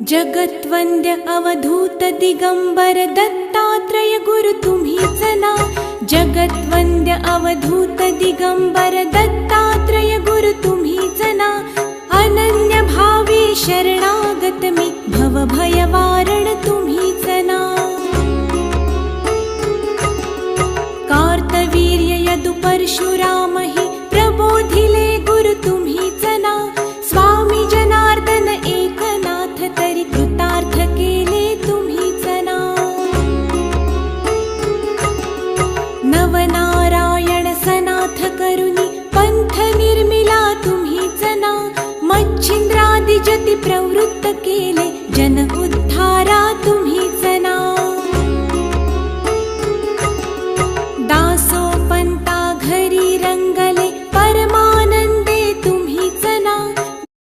जगत्वन्द्य अवधूत दिगम्बर दत्तात्रय गुरु तुम्हीच ना जगत्वन्द्य अवधूत दिगम्बर दत्तात्रय गुरु तुम्हीच ना अनन्य भावे शरणागत मी भव भयवारण तुम्हीच ना कार्तवीर्य यदु परशुराम करुणी पंथ निर्मिला तुम्ही जना. मच्छिंद्रादि जति प्रवृत्त केले जन उद्धारा तुम्ही.